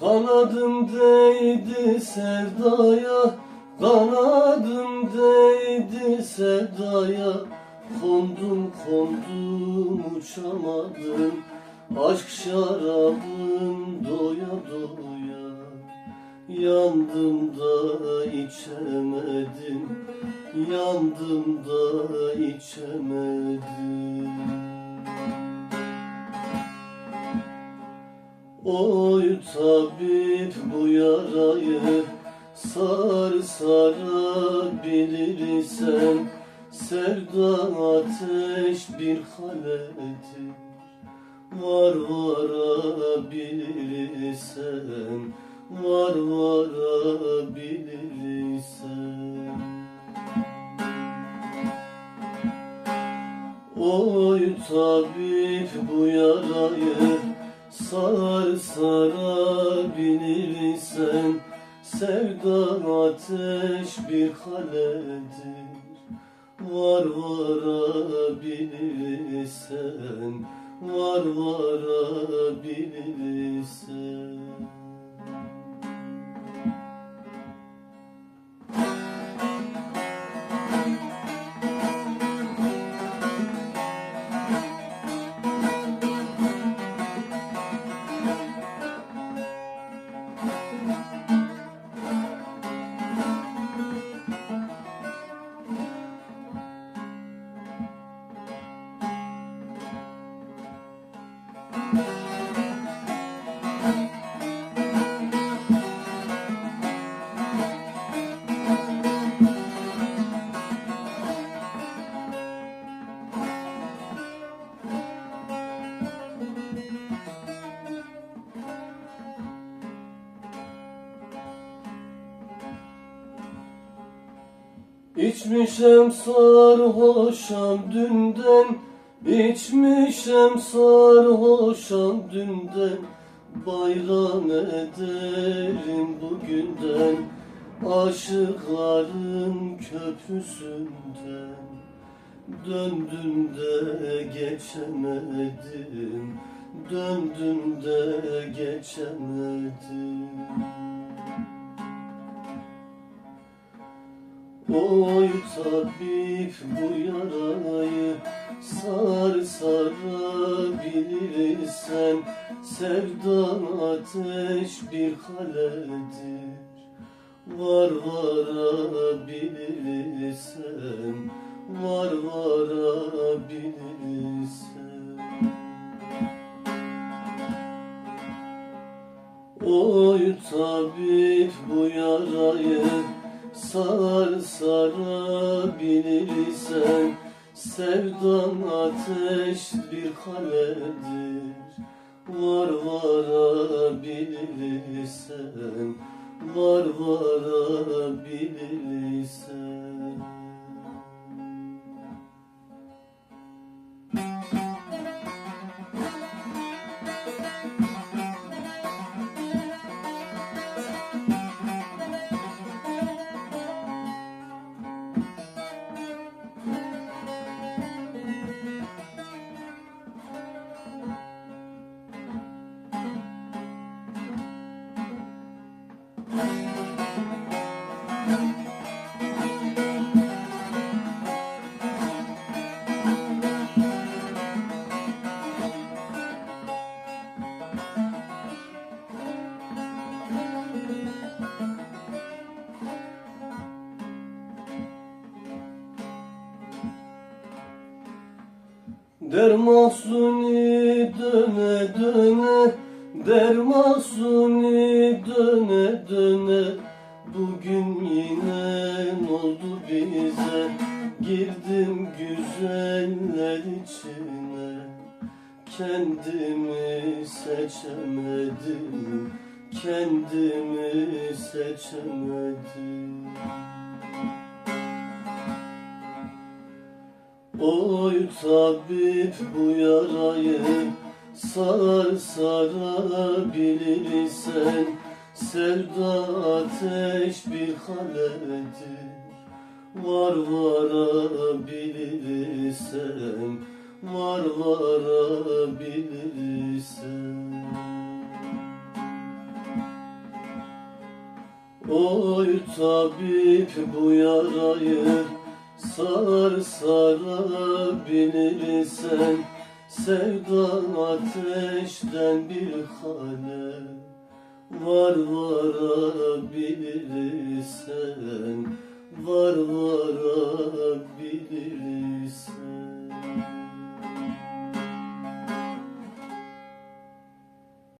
Kanadım değdi sevdaya Kanadım değdi sevdaya. Kondum kondum uçamadım Aşk şarabım doya doya. Yandım da içemedim. Yandım da içemedim. Oy tabip bu yarayı sar sarabilirsen Sevda ateş bir haledir. Var varabilirsen Var varabilirsen. Oy tabip bu yarayı sar sarabilirsen Sevda ateş bir kaledir. Var varabilirsen Var varabilirsen İçmişem sarhoşam dünden İçmişem sarhoşam dünden. Bayram ederim bugünden Aşıkların köprüsünden. Döndüm de geçemedim Döndüm de geçemedim Oy tabip bu yarayı sar sarabilirsen Sevdan ateş bir kaledir Var varabilirsen Var varabilirsen. Oy tabip bu yarayı sar sarabilirsen Sevdan ateş bir kaledir Var varabilirsen Var varabilirsen Dermasuni döne döne Dermasuni döne döne. Bugün yine ne oldu bize? Girdim güzeller içine. Kendimi seçemedim Kendimi seçemedim Oy tabip bu yarayı sar sarabilirsen Sevda ateş bir kaledir Var varabilirsen Var varabilirsen. Oy tabip bu yarayı Sar sarabilirsen Sevda ateşten bir hale Var varabilirsen